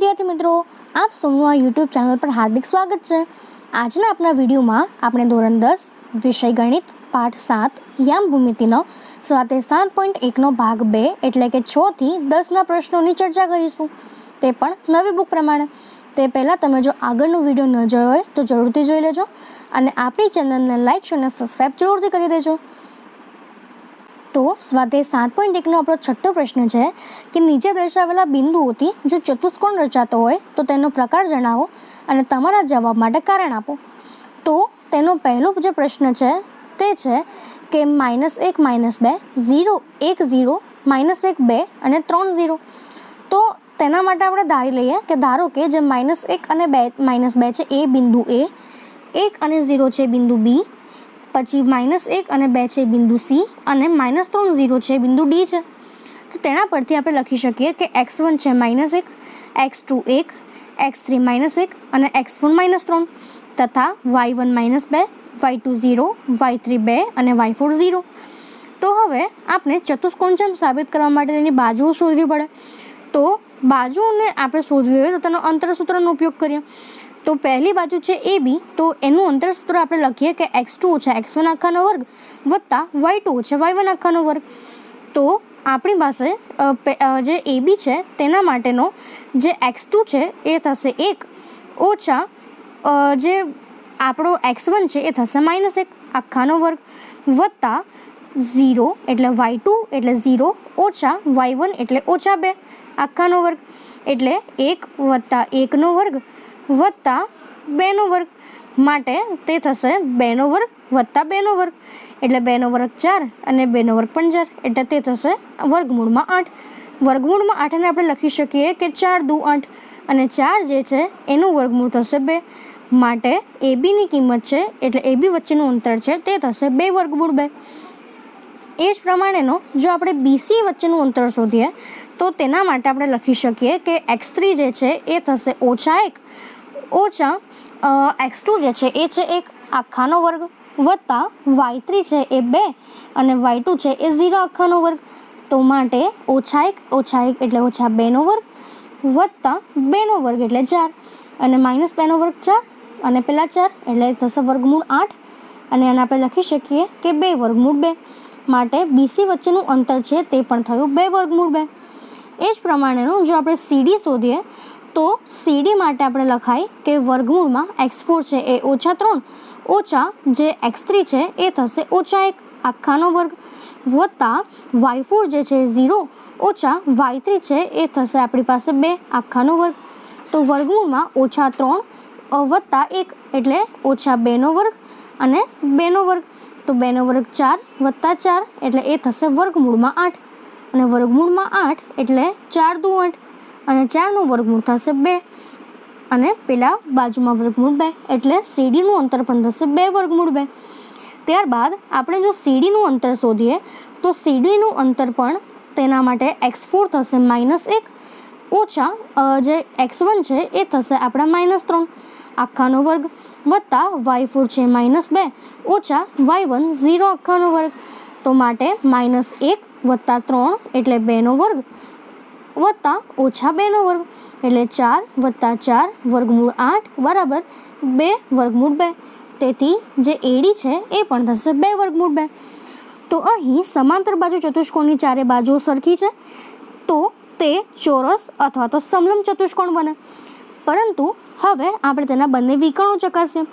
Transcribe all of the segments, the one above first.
વિદ્યાર્થી મિત્રો, આપ સૌનું આ યુટ્યુબ ચેનલ પર હાર્દિક સ્વાગત છે. આજના આપણા વિડીયોમાં આપણે ધોરણ દસ, વિષય ગણિત, પાઠ સાત, યામ ભૂમિતિનો સાથે સાત પોઈન્ટ એકનો ભાગ બે એટલે કે છથી દસના પ્રશ્નોની ચર્ચા કરીશું. તે પણ નવી બુક પ્રમાણે. તે પહેલાં તમે જો આગળનો વીડિયો ન જોયો હોય તો જરૂરથી જોઈ લેજો અને આપણી ચેનલને લાઇક અને સબસ્ક્રાઈબ જરૂરથી કરી દેજો. તો સ્વાધ્યાય સાત પોઈન્ટ એકનો આપણો છઠ્ઠો પ્રશ્ન છે કે નીચે દર્શાવેલા બિંદુઓથી જો ચતુષ્કોણ રચાતો હોય તો તેનો પ્રકાર જણાવો અને તમારા જવાબ માટે કારણ આપો. તો તેનો પહેલો જે પ્રશ્ન છે તે છે કે માઇનસ એક, માઇનસ બે, ઝીરો, એક, ઝીરો, માઇનસ એક, બે અને ત્રણ, ઝીરો. તો તેના માટે આપણે ધારી લઈએ કે ધારો કે જે માઇનસ એક અને બે, માઇનસ બે છે એ બિંદુ એ, એક અને ઝીરો છે બિંદુ બી પછી માઇનસ એક અને બે છે બિંદુ સી અને માઇનસ ત્રણ ઝીરો છે બિંદુ ડી છે. તો તેના પરથી આપણે લખી શકીએ કે એક્સ વન છે માઇનસ એક, એક્સ ટુ એક, એક્સ થ્રી માઇનસ એક અને એક્સ ફોર માઇનસ ત્રણ તથા વાય વન માઇનસ બે, Y two zero, Y three બે અને વાય ફોર ઝીરો. તો હવે આપણે ચતુષ્કોણચમ સાબિત કરવા માટે તેની બાજુઓ શોધવી પડે. તો બાજુઓને આપણે શોધવી હોય તો તેનો અંતરસૂત્રનો ઉપયોગ કરીએ. તો પહેલી બાજુ છે એ બી, તો એનું અંતરસૂત્ર આપણે લખીએ કે એક્સ ટુ ઓછા એક્સ વન આખાનો વર્ગ વત્તા વાય ટુ છે વાય વન આખાનો વર્ગ. તો આપણી પાસે જે એ બી છે તેના માટેનો જે એક્સ ટુ છે એ થશે એક ઓછા જે આપણો એક્સ વન છે એ થશે માઇનસ એક આખાનો વર્ગ વત્તા ઝીરો એટલે વાય ટુ એટલે ઝીરો ઓછા વાય વન એટલે ઓછા બે આખાનો વર્ગ એટલે એક વત્તા એકનો વર્ગ વત્તા બેનો વર્ગ માટે તે થશે બેનો વર્ગ વત્તા બેનો વર્ગ. એટલે બેનો વર્ગ ચાર અને બેનો વર્ગ પંદર. એટલે તે થશે વર્ગમૂળમાં આઠ. વર્ગમૂળમાં આઠને આપણે લખી શકીએ કે ચાર દુ આઠ. અને ચાર જે છે એનું વર્ગમૂળ થશે બે. માટે એ બીની કિંમત છે એટલે એ બી વચ્ચેનું અંતર છે તે થશે બે વર્ગમૂળ બે. એ જ પ્રમાણેનો જો આપણે બીસી વચ્ચેનું અંતર શોધીએ તો તેના માટે આપણે લખી શકીએ કે એક્સ થ્રી જે છે એ થશે ઓછા એક. ઓછા એક્સ ટુ જે છે એ છે એક આખાનો વર્ગ વત્તા વાય થ્રી છે એ બે અને વાય ટુ છે એ ઝીરો આખાનો વર્ગ. તો માટે ઓછા એક ઓછા એક એટલે ઓછા બેનો વર્ગ વત્તા બેનો વર્ગ એટલે ચાર અને માઇનસ બેનો વર્ગ ચાર અને પેલા ચાર એટલે થશે વર્ગમૂળ આઠ અને એને આપણે લખી શકીએ કે બે વર્ગમૂળ બે. માટે બીસી વચ્ચેનું અંતર છે તે પણ થયું બે વર્ગમૂળ બે. એ જ પ્રમાણેનું જો આપણે સીડી શોધીએ તો સીડી માટે આપણે લખાય કે વર્ગમૂળમાં એક્સ ફોર છે એ ઓછા ત્રણ, ઓછા જે એક્સ થ્રી છે એ થશે ઓછા એક. આખાનો વર્ગ વત્તા વાય ફોર જે છે ઝીરો ઓછા વાય થ્રી છે એ થશે આપણી પાસે બે. આખાનો વર્ગ. તો વર્ગમૂળમાં ઓછા ત્રણ વત્તા એક એટલે ઓછા બેનો વર્ગ અને બેનો વર્ગ. તો બેનો વર્ગ ચાર વત્તા ચાર એટલે એ થશે વર્ગમૂળમાં આઠ. અને વર્ગમૂળમાં આઠ એટલે ચાર દુ આઠ અને ચારનું વર્ગમૂળ થશે બે. અને પેલા બાજુમાં વર્ગમૂળ બે, એટલે સીડીનું અંતર પણ થશે બે વર્ગમૂળ બે. ત્યારબાદ આપણે જો સીડીનું અંતર શોધીએ, તો સીડીનું અંતર પણ તેના માટે એક્સ ફોર થશે માઇનસ એક. ઓછા જે એક્સ વન છે, એ થશે આપણા માઇનસ ત્રણ. આખાનો વર્ગ વત્તા વાય ફોર છે માઇનસ બે. ઓછા, વાય વન ઝીરો આખાનો વર્ગ. તો માટે માઇનસ એક વત્તા ત્રણ એટલે બેનો વર્ગ. વત્તા ઓછા બેનો વર્ગ. એટલે ચાર વત્તા ચાર વર્ગમૂળ આઠ બરાબર બે વર્ગમૂળ બે. તેથી જે એડી છે એ પણ થશે બે વર્ગમૂળ બે. તો અહીં સમાંતર બાજુ ચતુષ્કોણની ચારે બાજુઓ સરખી છે. તો તે ચોરસ અથવા તો સમલંબ ચતુષ્કોણ બને. પરંતુ હવે આપણે તેના બંને વિકર્ણો ચકાસીએ.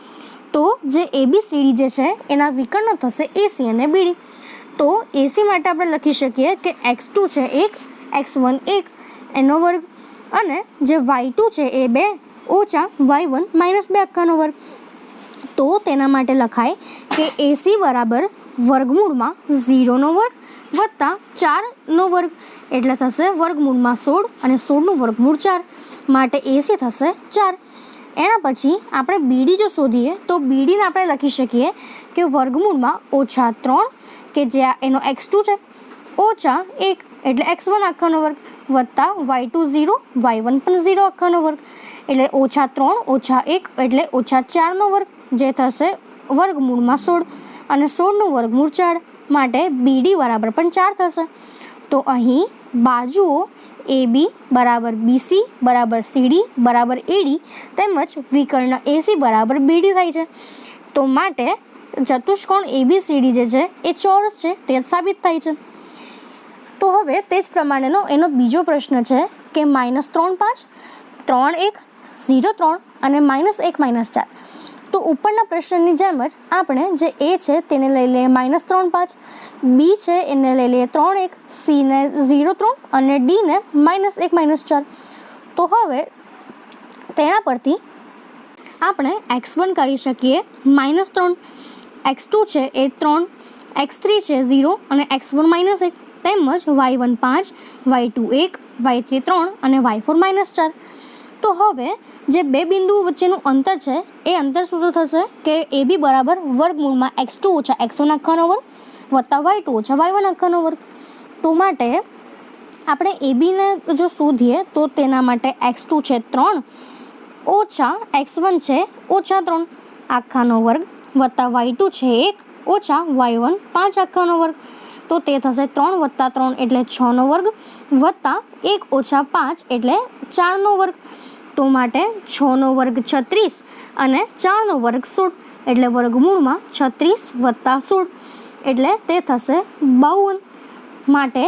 તો જે એબીસીડી જે છે એના વિકર્ણ થશે એસી અને બીડી. તો એસી માટે આપણે લખી શકીએ કે એક્સ ટુ છે એક એક્સ વન એક એનો વર્ગ. અને જે વાય ટુ છે એ બે ઓછા વાય વન માઇનસ બે અક્કાનો વર્ગ. તો તેના માટે લખાય કે એસી બરાબર વર્ગમૂળમાં ઝીરોનો વર્ગ વત્તા ચારનો વર્ગ. એટલે થશે વર્ગમૂળમાં સોળ અને સોળનું વર્ગમૂળ ચાર. માટે એસી થશે ચાર. એના પછી આપણે બીડી જો શોધીએ, તો બીડીને આપણે લખી શકીએ કે વર્ગમૂળમાં ઓછા ત્રણ, કે જે એનો એક્સ ટુ છે, ઓછા એક. એટલે એક્સ વન આખાનો વર્ગ વત્તા Y two zero, Y one પણ ઝીરો આખાનો વર્ગ. એટલે ઓછા ત્રણ, ઓછા એક, એટલે ઓછા ચારનો વર્ગ, જે થશે વર્ગમૂળમાં સોળ. અને સોળનું વર્ગમૂળ ચાર માટે બીડી બરાબર પણ ચાર થશે. તો અહીં બાજુઓ એ બી બરાબર બીસી બરાબર સીડી બરાબર એડી તેમજ વિકર્ણ એસી બરાબર બીડી થાય છે. તો માટે ચતુષ્કોણ એબીસીડી જે છે એ ચોરસ છે, તે સાબિત થાય છે. તો હવે તે જ પ્રમાણેનો એનો બીજો પ્રશ્ન છે કે માઇનસ ત્રણ પાંચ, ત્રણ એક, ઝીરો ત્રણ અને માઇનસ એક માઇનસ ચાર. તો ઉપરના પ્રશ્નની જેમ જ આપણે જે એ છે તેને લઈ લઈએ માઇનસ ત્રણ પાંચ, બી છે એને લઈ લઈએ ત્રણ એક સીને ઝીરો ત્રણ અને ડીને માઇનસ એક માઇનસ ચાર. તો હવે તેના પરથી આપણે એક્સ વન કાઢી શકીએ માઇનસ ત્રણ. એક્સ ટુ છે એ ત્રણ, એક્સ થ્રી છે ઝીરો અને એક્સ વન માઇનસ એક. તેમજ વાય વન પાંચ, વાય ટુ એક, વાય થ્રી ત્રણ અને વાય ફોર માઇનસ ચાર. તો હવે જે બે બિંદુ વચ્ચેનું અંતર છે, એ અંતર શું થશે? કે એ બી બરાબર વર્ગમૂળમાં એક્સ ટુ ઓછા એક્સ વન આખાનો વર્ગ વત્તા વાય ટુ ઓછા વાય વન આખાનો વર્ગ. તો માટે આપણે એ બીને જો શોધીએ, તો તેના માટે એક્સ ટુ છે ત્રણ, ઓછા એક્સ વન છે ઓછા ત્રણ આખાનો વર્ગ વત્તા વાય ટુ છે એક, ઓછા વાય વન પાંચ આખાનો વર્ગ. તો તે થશે ત્રણ વત્તા ત્રણ એટલે છનો વર્ગ વત્તા એક ઓછા પાંચ એટલે ચારનો વર્ગ. તો માટે છનો વર્ગ છત્રીસ અને ચારનો વર્ગ સોળ એટલે વર્ગમૂળમાં છત્રીસ વત્તા સોળ એટલે તે થશે બાવન. માટે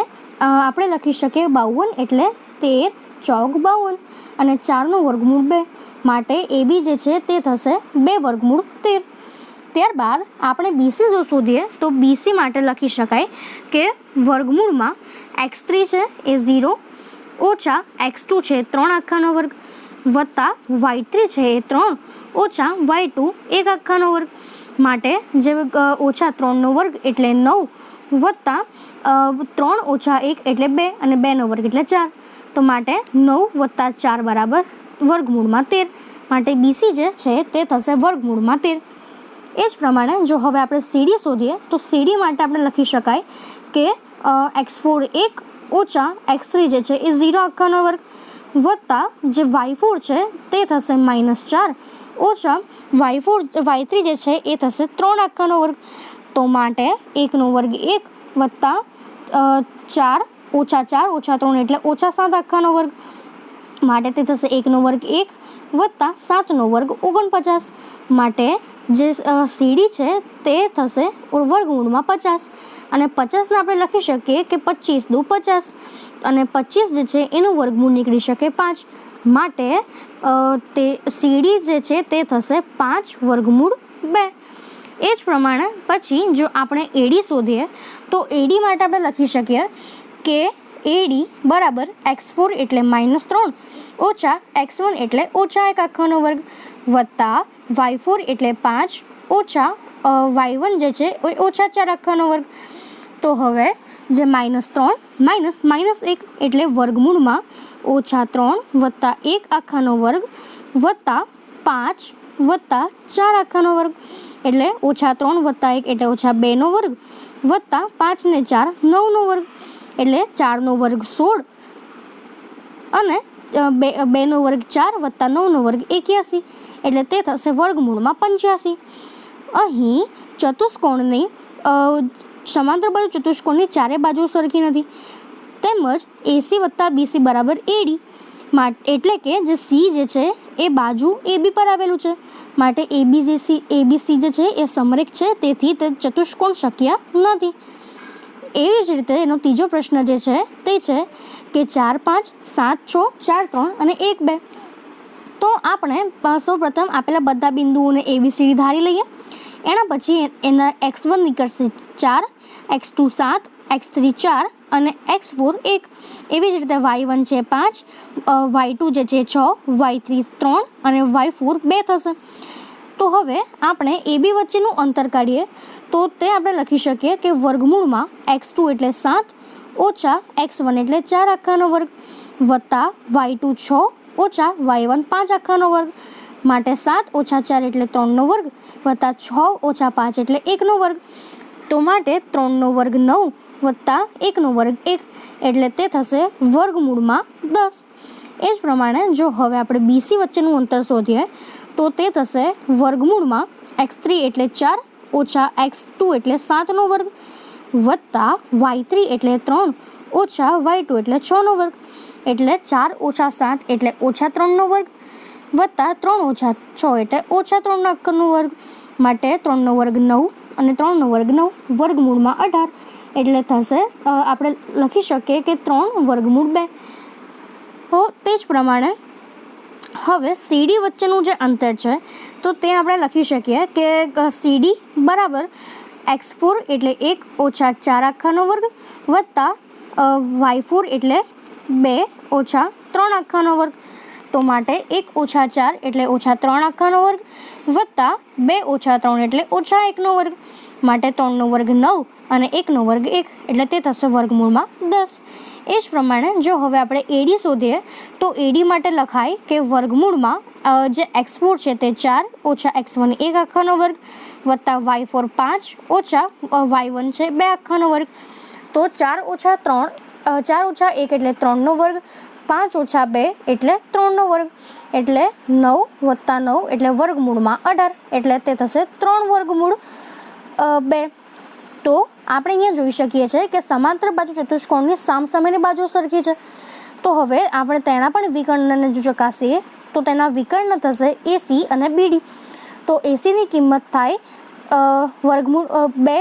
આપણે લખી શકીએ બાવન એટલે તેર ચોક બાવન અને ચારનું વર્ગમૂળ બે. માટે એ બી જે છે તે થશે બે વર્ગમૂળ તેર. ત્યારબાદ આપણે બીસી જો શોધીએ, તો બીસી માટે લખી શકાય કે વર્ગમૂળમાં એક્સ થ્રી છે એ ઝીરો ઓછા એક્સ ટુ છે ત્રણ આખાનો વર્ગ, વત્તા વાય થ્રી છે એ ત્રણ, ઓછા વાય ટુ એક આખાનો વર્ગ. માટે જે ઓછા ત્રણનો વર્ગ એટલે નવ, વત્તા ત્રણ ઓછા એક એટલે બે અને બેનો વર્ગ એટલે ચાર. તો માટે નવ વત્તા ચાર બરાબર વર્ગમૂળમાં તેર. માટે બીસી જે છે તે થશે વર્ગમૂળમાં તેર. એ જ પ્રમાણે જો હવે આપણે સીડી શોધીએ તો સીડી માટે આપણે લખી શકાય કે એક્સ ફોર એક ઓછા એક્સ થ્રી જે છે એ ઝીરો આખાનો વર્ગ વત્તા જે વાય ફોર છે તે થશે માઇનસ ચાર ઓછા વાય ફોર વાય થ્રી જે છે એ થશે ત્રણ આખાનો વર્ગ. તો માટે એકનો વર્ગ એક વત્તા અ, ચાર ઓછા ચાર ઓછા ત્રણ એટલે ઓછા સાત આખાનો વર્ગ. માટે તે થશે એકનો વર્ગ એક વત્તા સાતનો વર્ગ ઓગણપચાસ. માટે જે સીડી છે તે થશે વર્ગમૂળમાં પચાસ. અને પચાસને આપણે લખી શકીએ કે પચીસ દુ પચાસ. અને પચીસ જે છે એનું વર્ગમૂળ નીકળી શકે પાંચ. માટે તે સીડી જે છે તે થશે પાંચ વર્ગમૂળ બે. એ જ પ્રમાણે પછી જો આપણે એડી શોધીએ, તો એડી માટે આપણે લખી શકીએ કે એડી બરાબર એક્સ ફોર એટલે માઇનસ ત્રણ. ઓછા એક્સ વન એટલે ઓછા એક આખાનો વર્ગ. વત્તા વાય ફોર એટલે પાંચ ઓછા વાય વન જે છે એ ઓછા ચાર આખાનો વર્ગ. તો હવે જે માઇનસ ત્રણ, માઇનસ માઇનસ એક એટલે વર્ગમૂળમાં ઓછા ત્રણ વત્તા એક આખાનો વર્ગ વત્તા પાંચ વત્તા ચાર આખાનો વર્ગ. એટલે ઓછા ત્રણ વત્તા એક એટલે ઓછા બેનો વર્ગ વત્તા પાંચ ને ચાર નવનો વર્ગ. એટલે ચારનો વર્ગ સોળ. અને બે બેનો વર્ગ ચાર વત્તા નવનો વર્ગ એક્યાસી. એટલે તે થશે વર્ગમૂળમાં પંચ્યાસી. અહીં ચતુષ્કોણની સમાંતર બાજુ ચતુષ્કોણની ચારે બાજુ સરખી નથી. તેમજ એસી વત્તા બીસી બરાબર એડી. એટલે કે જે સી જે છે એ બાજુ એબી પર આવેલું છે. માટે એબી જે સી એબીસી જે છે એ સમરેખ છે. તેથી તે ચતુષ્કોણ શક્ય નથી. એવી જ રીતે એનો ત્રીજો પ્રશ્ન જે છે તે છે કે ચાર પાંચ સાત છ, ચાર ત્રણ અને એક બે. તો આપણે સૌ પ્રથમ આપેલા બધા બિંદુઓને એબીસીડી ધારી લઈએ. એના પછી એના એક્સ વન નીકળશે ચાર એક્સ ટુ સાત એક્સ થ્રી ચાર અને એક્સ ફોર એક. એવી જ રીતે વાય વન છે પાંચ વાય ટુ જે છે છ વાય થ્રી ત્રણ અને વાય ફોર બે થશે. તો હવે આપણે એ બી વચ્ચેનું અંતર કાઢીએ. તો તે આપણે લખી શકીએ કે વર્ગમૂળમાં એક્સ ટુ એટલે સાત, ઓછા એક્સ વન એટલે ચાર આખાનો વર્ગ, વત્તા વાય ટુ છ, ઓછા વાય વન પાંચ આખાનો વર્ગ. માટે સાત ઓછા ચાર એટલે ત્રણનો વર્ગ, વત્તા છ ઓછા પાંચ એટલે એકનો વર્ગ. તો માટે ત્રણનો વર્ગ નવ, વત્તા એકનો વર્ગ એક, એટલે તે થશે વર્ગમૂળમાં દસ. એ જ પ્રમાણે જો હવે આપણે બીસી વચ્ચેનું અંતર શોધીએ તો તે થશે વર્ગમૂળમાં એક્સ થ્રી એટલે ચાર ઓછા એક્સ ટુ એટલે સાતનો વર્ગ વત્તા વાય થ્રી એટલે ત્રણ ઓછા વાય ટુ એટલે છનો વર્ગ એટલે ચાર ઓછા સાત એટલે ઓછા ત્રણનો વર્ગ વત્તા ત્રણ ઓછા છ એટલે ઓછા ત્રણનો અક્કરનો વર્ગ માટે ત્રણનો વર્ગ નવ અને ત્રણનો વર્ગ નવ વર્ગમૂળમાં અઢાર એટલે થશે આપણે લખી શકીએ કે ત્રણ વર્ગમૂળ બે. તો તે જ પ્રમાણે હવે સીડી વચ્ચેનું જે અંતર છે, તો તે આપણે લખી શકીએ કે સીડી બરાબર એક્સ ફોર એટલે એક ઓછા ચાર આખાનો વર્ગ વત્તા વાય ફોર એટલે બે ઓછા ત્રણ આખાનો વર્ગ. તો માટે એક ઓછા ચાર એટલે ઓછા ત્રણ આખાનો વર્ગ વત્તા બે ઓછા ત્રણ એટલે ઓછા એકનો વર્ગ. માટે ત્રણનો વર્ગ નવ અને એકનો વર્ગ એક, એટલે તે થશે વર્ગમૂળમાં દસ. એ જ પ્રમાણે જો હવે આપણે એડી શોધીએ, તો એડી માટે લખાય કે વર્ગમૂળમાં જે એક્સ ફોર છે તે ચાર, ઓછા એક્સ વન એક આખાનો વર્ગ, વત્તા વાય ફોર પાંચ, ઓછા વાય વન છે બે આખાનો વર્ગ. તો ચાર ઓછા ત્રણ ચાર ઓછા એક એટલે ત્રણનો વર્ગ, પાંચ ઓછા બે એટલે ત્રણનો વર્ગ. એટલે નવ વત્તા નવ એટલે વર્ગમૂળમાં અઢાર, એટલે તે થશે ત્રણ વર્ગમૂળ. બે. તો આપણે અહીંયા જોઈ શકીએ છીએ કે સમાંતર બાજુ ચતુષ્કોણની સામસામેની બાજુ સરખી છે. તો હવે આપણે તેના પણ વિકર્ણને જો ચકાસીએ, તો તેના વિકર્ણ થશે એસી અને બીડી. તો એસીની કિંમત થાય વર્ગમૂળ બે.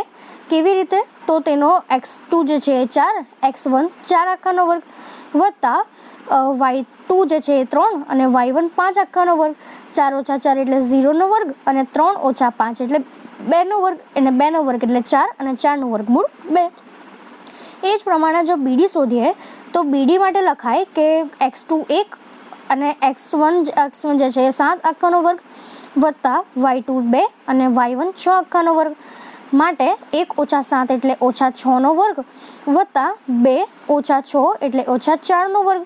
કેવી રીતે? તો તેનો એક્સ ટુ જે છે એ ચાર, એક્સ વન ચાર આખાનો વર્ગ વત્તા વાય ટુ જે છે એ ત્રણ અને વાય વન પાંચ આખાનો વર્ગ. ચાર ઓછા ચાર એટલે ઝીરોનો વર્ગ અને ત્રણ ઓછા પાંચ એટલે બેનો વર્ગ અને બેનો વર્ગ એટલે ચાર અને ચારનું વર્ગમૂળ બે. એ જ પ્રમાણે જો બીડી શોધીએ, તો બીડી માટે લખાય કે એક્સ ટુ એક અને એક્સ વન એક્સ વન જે છે એ સાત આખાનો વર્ગ વત્તા વાય ટુ બે અને વાય વન છ આખાનો વર્ગ માટે એક ઓછા સાત એટલે ઓછા છનો વર્ગ વત્તા બે ઓછા છ એટલે ઓછા ચારનો વર્ગ.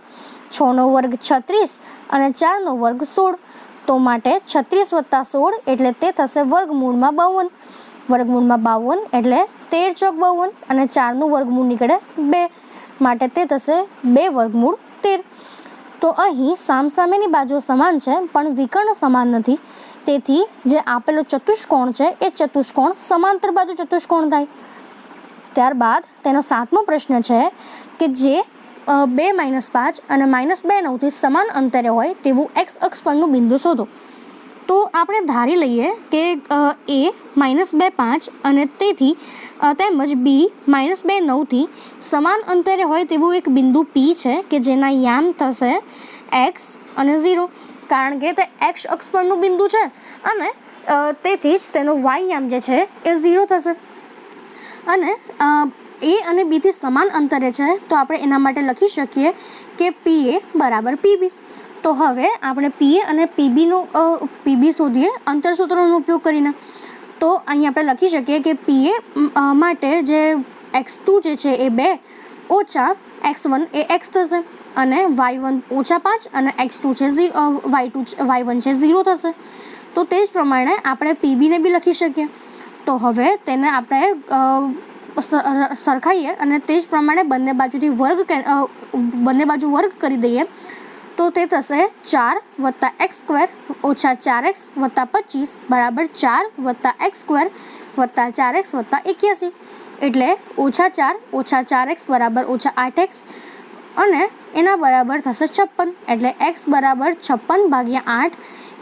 છનો વર્ગ છત્રીસ અને ચારનો વર્ગ સોળ. તો માટે છત્રીસ વત્તા સોળ એટલે તે થશે વર્ગમૂળમાં બાવન. વર્ગમૂળમાં બાવન એટલે તેર ચોક બાવન અને ચારનું વર્ગમૂળ નીકળે બે. માટે તે થશે બે વર્ગમૂળ તેર. તો અહીં સામસામેની બાજુ સમાન છે, પણ વિકર્ણ સમાન નથી. તેથી જે આપેલો ચતુષ્કોણ છે, એ ચતુષ્કોણ સમાંતર બાજુ ચતુષ્કોણ થાય. ત્યારબાદ તેનો સાતમો પ્રશ્ન છે કે જે બે માઇનસ પાંચ અને માઇનસ બે નવથી સમાન અંતરે હોય તેવું એક્સ અક્ષ પરનું બિંદુ શોધો. તો આપણે ધારી લઈએ કે એ માઇનસ બે પાંચ અને તેથી તેમજ બી માઇનસ બે નવથી સમાન અંતરે હોય તેવું એક બિંદુ પી છે કે જેના યામ થશે એક્સ અને ઝીરો. કારણ કે તે એક્સ અક્ષ પરનું બિંદુ છે અને તેથી જ તેનો વાય યામ જે છે એ ઝીરો થશે. અને એ અને બીથી સમાન અંતરે છે, તો આપણે એના માટે લખી શકીએ કે પી એ બરાબર પીબી તો હવે આપણે પીએ અને પીબીનું પીબી શોધીએ અંતરસૂત્રોનો ઉપયોગ કરીને. તો અહીં આપણે લખી શકીએ કે પીએ માટે જે એક્સ ટુ જે છે એ બે ઓછા એક્સ વન એ એક્સ થશે અને વાય વન ઓછા પાંચ અને એક્સ ટુ છે zero Y two Y one છે ઝીરો થશે. તો તે જ પ્રમાણે આપણે પીબીને બી લખી શકીએ. તો હવે તેને આપણે સરખાઈએ અને તે જ પ્રમાણે બંને બાજુથી વર્ગ બંને બાજુ વર્ગ કરી દઈએ, તો તે થશે ચાર વત્તા એક્સ સ્ક્વેર ઓછા ચાર એક્સ વત્તા પચીસ બરાબર ચાર વત્તા એક્સ સ્ક્વેર વત્તા ચાર એક્સ વત્તા એક્યાસી. એટલે ઓછા ચાર ઓછા ચાર એક્સ બરાબર ઓછા આઠ એક્સ અને એના બરાબર થશે છપ્પન. એટલે એક્સ બરાબર છપ્પન ભાગ્યા આઠ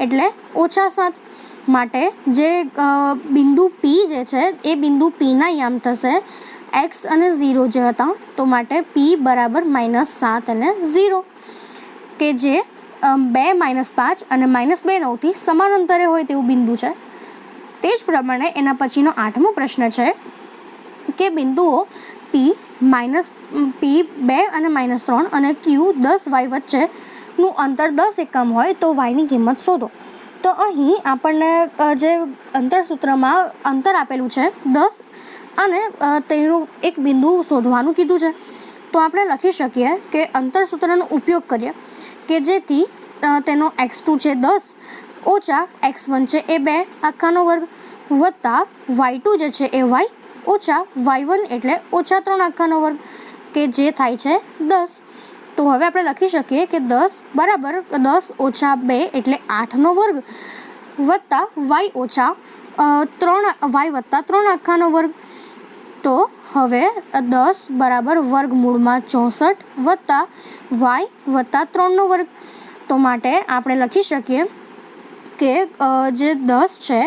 એટલે ઓછા સાત. માટે જે બિંદુ પી જે છે, એ બિંદુ પીના યામ થશે. એક્સ અને ઝીરો જે હતા, તો માટે પી બરાબર માઇનસ સાત અને ઝીરો. કે જે બે માઇનસ પાંચ અને માઇનસ બે નવથી સમાન અંતરે હોય તેવું બિંદુ છે. તે જ પ્રમાણે એના પછીનો આઠમો પ્રશ્ન છે કે બિંદુઓ પી માઇનસ પી બે અને માઇનસ ત્રણ અને ક્યુ દસ વાય વચ્ચેનું અંતર દસ એકમ હોય તો વાયની કિંમત શોધો. તો અહીં આપણને જે અંતરસૂત્રમાં અંતર આપેલું છે, દસ, અને તેનું એક બિંદુ શોધવાનું કીધું છે. તો આપણે લખી શકીએ કે અંતરસૂત્રનો ઉપયોગ કરીએ કે જેથી તેનો એક્સ ટુ છે દસ, ઓછા એક્સ વન છે એ બે, આખાનો વર્ગ વત્તા વાય ટુ જે છે એ વાય, ઓછા વાય વન એટલે ઓછા ત્રણ આખાનો વર્ગ, કે જે થાય છે દસ. તો હવે આપણે લખી શકીએ કે દસ બરાબર દસ ઓછા બે એટલે આઠનો વર્ગ વત્તા વાય ઓછા ત્રણ વાય વત્તા ત્રણ આખાનો વર્ગ. તો હવે દસ બરાબર વર્ગમૂળમાં ચોસઠ વત્તા વાય વત્તા ત્રણનો વર્ગ. તો માટે આપણે લખી શકીએ કે જે દસ છે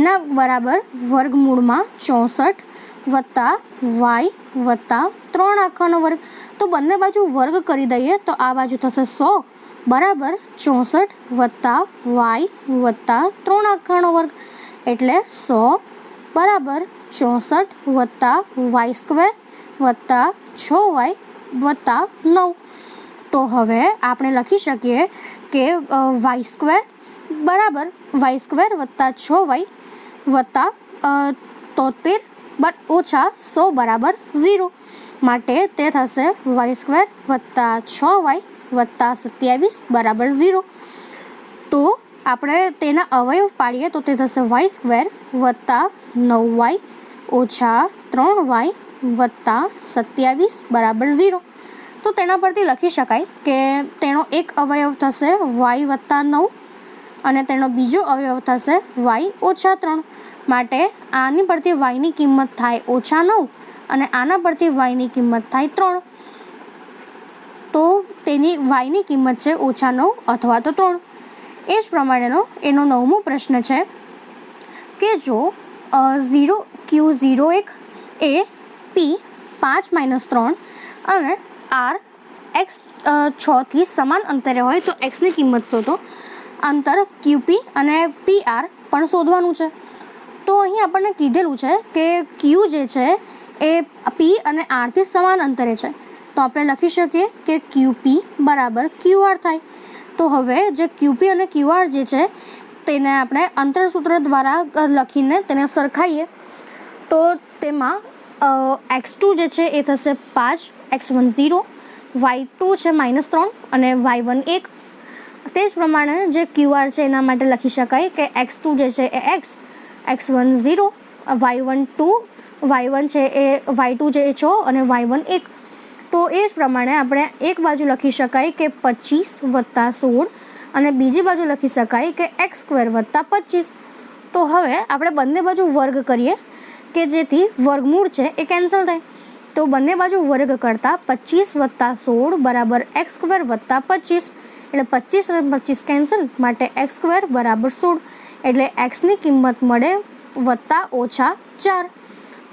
એના બરાબર વર્ગમૂળમાં ચોસઠ વત્તા વાય વત્તા ત્રણ આખાનો વર્ગ. તો બંને બાજુ વર્ગ કરી દઈએ તો આ બાજુ થશે સો. બરાબર ચોસઠ વત્તા વાય વત્તા ત્રણ આખાનો વર્ગ એટલે સો. બરાબર ચોસઠ વત્તા વાય સ્ક્વેર વત્તા છ વાય વત્તા નવ. તો હવે આપણે લખી શકીએ કે વાય સ્ક્વેર બરાબર વાય સ્ક્વેર વત્તા છ વાય વત્તા તોતેર ઓછા સો બરાબર ઝીરો. માટે તે થશે વાય સ્ક્વેર વત્તા છ વાય વત્તા સત્યાવીસ બરાબર ઝીરો. તો આપણે તેના અવયવ પાડીએ તો તે થશે વાય સ્ક્વેર વત્તા નવ વાય ઓછા ત્રણ વાય વત્તા સત્યાવીસ બરાબર ઝીરો. તો તેના પરથી લખી શકાય કે તેનો એક અવયવ થશે વાય વત્તા નવ અને તેનો બીજો અવયવ થશે વાય ઓછા ત્રણ. માટે આની પરથી વાયની કિંમત થાય ઓછા નવ. અને આના પરથી વાયની કિંમત થાય ત્રણ. તો તેની વાયની કિંમત છે ઓછા નવ અથવા તો ત્રણ. એ જ પ્રમાણેનો એનો નવમો પ્રશ્ન છે કે જો ઝીરો ક્યુ ઝીરો એક એ પી પાંચ માઇનસ ત્રણ અને આર એક્સ છથી સમાન અંતરે હોય તો એક્સની કિંમત શોધો. અંતર ક્યુપી અને પી આર પણ શોધવાનું છે. તો અહીં આપણને કીધેલું છે કે ક્યુ જે છે એ પી અને આરથી સમાન અંતરે છે. તો આપણે લખી શકીએ કે ક્યુપી બરાબર ક્યુઆર થાય. તો હવે જે ક્યુપી અને ક્યુઆર જે છે, તેને આપણે અંતરસૂત્ર દ્વારા લખીને તેને સરખાઈએ. તો તેમાં એક્સ ટુ જે છે એ થશે પાંચ x one zero y two છે માઇનસ ત્રણ અને વાય વન એક. તે જ પ્રમાણે જે ક્યુઆર છે એના માટે લખી શકાય કે એક્સ ટુ જે છે એ x x one zero y one two y one છે એ, વાય ટુ છે એ છ અને વાય વન એક. તો એ જ પ્રમાણે આપણે એક બાજુ લખી શકાય કે પચીસ વત્તા સોળ અને બીજી બાજુ લખી શકાય કે એક્સ સ્ક્વેર વત્તા પચીસ. તો હવે આપણે બંને બાજુ વર્ગ કરીએ કે જેથી વર્ગમૂળ છે એ કેન્સલ થાય. તો બંને બાજુ વર્ગ કરતાં પચીસ વત્તા સોળ બરાબર એક્સ સ્ક્વેર વત્તા પચીસ. એટલે પચીસ અને પચીસ કેન્સલ માટે એક્સ સ્ક્વેર બરાબર સોળ. એટલે એક્સની કિંમત મળે વત્તા ઓછા ચાર.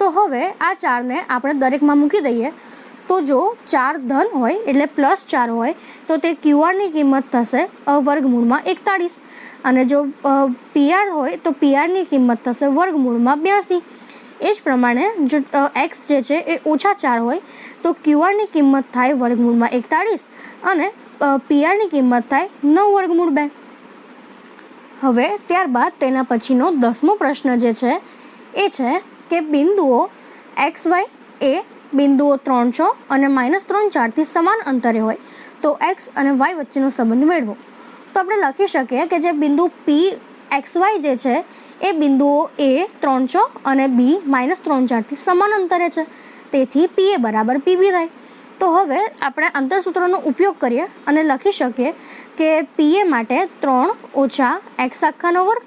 તો હવે આ ચારને આપણે દરેકમાં મૂકી દઈએ. તો જો ચાર ધન હોય એટલે પ્લસ ચાર હોય, તો તે ક્યુઆરની કિંમત થશે વર્ગમૂળમાં એકતાળીસ. અને જો પીઆર હોય તો પીઆરની કિંમત થશે વર્ગમૂળમાં બ્યાસી. એ જ પ્રમાણે જો એક્સ જે છે એ ઓછા ચાર હોય, તો ક્યુઆરની કિંમત થાય વર્ગમૂળમાં એકતાળીસ અને પીઆરની કિંમત થાય નવ વર્ગમૂળ બે. હવે ત્યારબાદ તેના પછીનો દસમો પ્રશ્ન જે છે એ છે કે બિંદુઓ એક્સ, વાય, એ બિંદુઓ ત્રણ, છ અને માઇનસ ત્રણ, ચારથી સમાન અંતરે હોય, તો એક્સ અને વાય વચ્ચેનો સંબંધ મેળવો. તો આપણે લખી શકીએ કે જે બિંદુ પી એક્સ, વાય જે છે, એ બિંદુઓ એ ત્રણ, છ અને બી માઇનસ ત્રણ, ચારથી સમાન અંતરે છે. તેથી પી એ બરાબર પીબી થાય. તો હવે આપણે અંતરસૂત્રનો ઉપયોગ કરીએ અને લખી શકીએ કે પીએ માટે ત્રણ ઓછા એક્સ આખાનો વર્ગ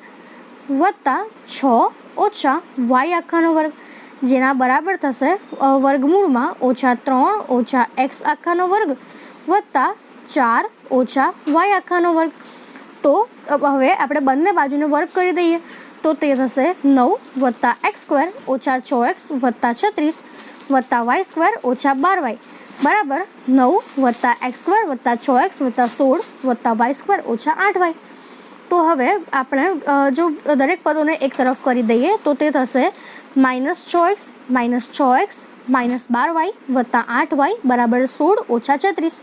વત્તા છ ઓછા વાય આખાનો વર્ગ. જેના બરાબર થશે અ, વર્ગમૂળમાં ઓછા ત્રણ ઓછા એક્સ આખાનો વર્ગ વત્તા ચાર ઓછા વાય આખાનો વર્ગ. તો અ, હવે આપણે બંને બાજુને વર્ગ કરી દઈએ. તો તે થશે નવ વત્તા એક્સ સ્ક્વેર ઓછા છ એક્સ વત્તા છત્રીસ વત્તા વાય સ્ક્વેર ઓછા બાર વાય. બરાબર? નવ વત્તા એક્સ સ્ક્વેર વત્તા છ એક્સ વત્તા સોળ વત્તા વાય સ્ક્વેર ઓછા આઠ વાય. તો હવે આપણે જો દરેક પદોને એક તરફ કરી દઈએ, તો તે થશે માઇનસ છ એક્સ માઇનસ છ એક્સ માઇનસ બાર વાય, વત્તા આઠ વાય બરાબર સોળ, ઓછા છત્રીસ.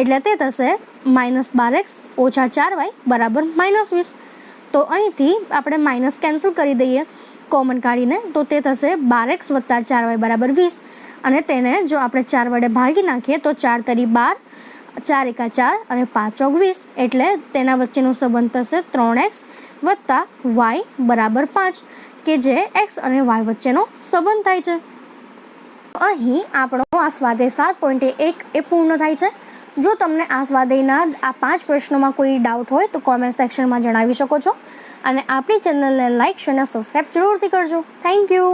એટલે તે થશે માઇનસ બાર એક્સ, ઓછા ચાર વાય બરાબર માઇનસ વીસ. તો અહીંથી આપણે માઇનસ કેન્સલ કરી દઈએ કોમન કાઢીને, તો તે થશે બાર એક્સ વત્તા ચાર વાય બરાબર વીસ. અને તેને જો આપણે ચાર વડે ભાગી નાખીએ, તો ચાર તરી બાર ચાર એકા ચાર અને પાંચ ઓગવીસ એટલે તેના વચ્ચેનો સંબંધ થશે ત્રણ એક્સ વત્તા વાય બરાબર પાંચ, કે જે એક્સ અને વાય વચ્ચેનો સંબંધ થાય છે. અહીં આપણો આ સ્વાધ્યાય સાત પોઈન્ટ એક એ પૂર્ણ થાય છે. જો તમને આ સ્વાધ્યાયના આ પાંચ પ્રશ્નોમાં કોઈ ડાઉટ હોય તો કોમેન્ટ સેક્શનમાં જણાવી શકો છો. અને આપણી ચેનલને લાઇક અને સબસ્ક્રાઈબ જરૂરથી કરજો. Thank you